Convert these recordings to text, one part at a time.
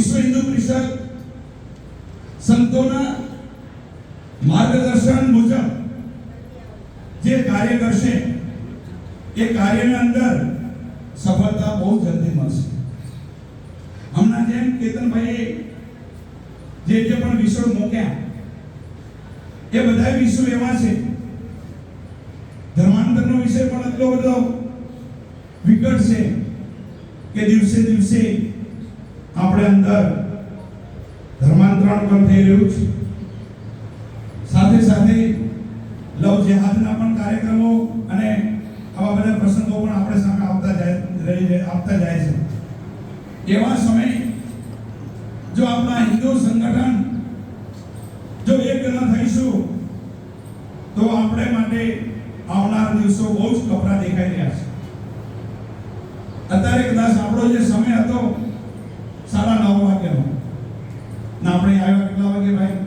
વિશ્વ હિન્દુ પરિષદ સંતોના માર્ગદર્શન મુજબ જે કાર્ય કરશે, એ કાર્યના અંદર સફળતા બહુ જલ્દી મળશે. હમણાં જેમ કેતનભાઈ જે જે પણ વિષયો મૂક્યા, એ બધા વિષયો એવા છે. ધર્માંતરનો વિષય પણ એટલો બધો વિકટ છે કે દિવસે દિવસે આપણે અંદર ધર્માંતરણ પણ થઈ રહ્યું છે. સાથે સાથે લવ જેહાદના પણ કાર્યક્રમો અને આવા બધા પ્રસંગો પણ આપણે સામે આવતા જાય આવતા જાય છે. એવા સમયે જો આપણા હિન્દુ સંગઠન જો એક ન થઈશું, તો આપણે માટે આવનાર દિવસો બહુ જ કપરા દેખાઈ રહ્યા છે. અત્યારે કદાચ આપણો જે સમય હતો સાડા નવ વાગ્યાનો. ના આપણે આવ્યા કેટલા વાગે ભાઈ?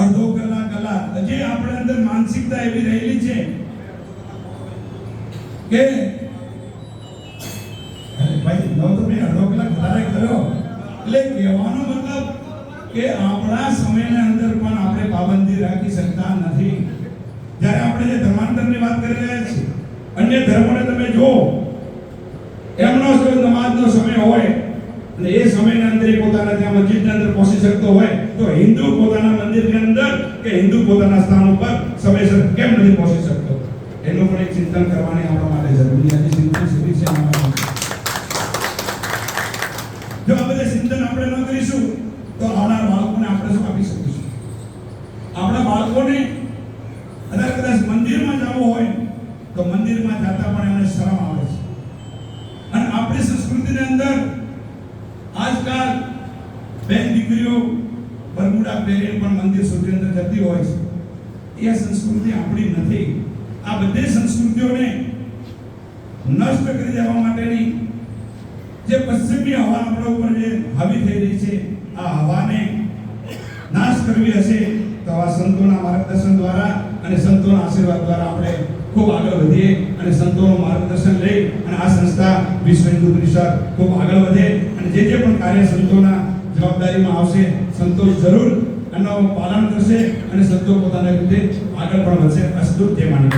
અડધો કલાક કલાક હજી આપણે અંદર માનસિકતા એવી રહેલી છે કે ભાઈ, નવ તો મેં અડધો કલાક વધારે કર્યો. એટલે કહેવાનો મતલબ કે આપણા સમયના અંદર પણ આપણે પાબંદી રાખી શકતા નથી. જ્યારે આપણે જે ધર્માંતરની વાત કરી રહ્યા છીએ, અન્ય ધર્મોને તમે જુઓ. એમનો નમાજનો સમય હોય. અને એ સમયના અંદર પોતાના ત્યાં મસ્જિદની અંદર પહોંચી શકતો હોય તો હિન્દુ પોતાના મંદિરની અંદર કે હિન્દુ પોતાના સ્થાન ઉપર સમયસર કેમ નથી પહોંચી શકતો? એનું પણ એક ચિંતન કરવાની આપણા માટે જરૂરી છે ચિંતન સુધી છે જો આ બધા ચિંતન આપણે ન કરીશું, તો આવનાર બાળકોને આપણે શું આપી શકીશું? આપણા બાળકોને કદાચ કદાચ મંદિરમાં જવું હોય, તો મંદિરમાં જતા પણ એમને શરમ આવે છે. અને આપણી સંસ્કૃતિની અંદર બેન દીકરીઓ બરમુડા પહેરીને પણ મંદિર સુધી અંદર જતી હોય છે. એ સંસ્કૃતિ આપણી નથી. આ બધી સંસ્કૃતિઓને નષ્ટ કરી દેવા માટેની જે પશ્ચિમી હવા આપણા ઉપર જે હાવી થઈ રહી છે, આ હવાને નાશ કરવી હશે તો આ સંતોના માર્ગદર્શન દ્વારા અને સંતોના આશીર્વાદ દ્વારા આપણે ખૂબ આગળ વધીએ અને સંતોનું માર્ગદર્શન લઈ અને આ સંસ્થા વિશ્વ હિન્દુ પરિષદ ખૂબ આગળ વધે અને જે જે પણ કાર્ય સંતોના જવાબદારીમાં આવશે, સંતોષ જરૂર એનો પાલન કરશે અને સંતો પોતાના રીતે આગળ પણ વધશે. અસ્તુ તે માની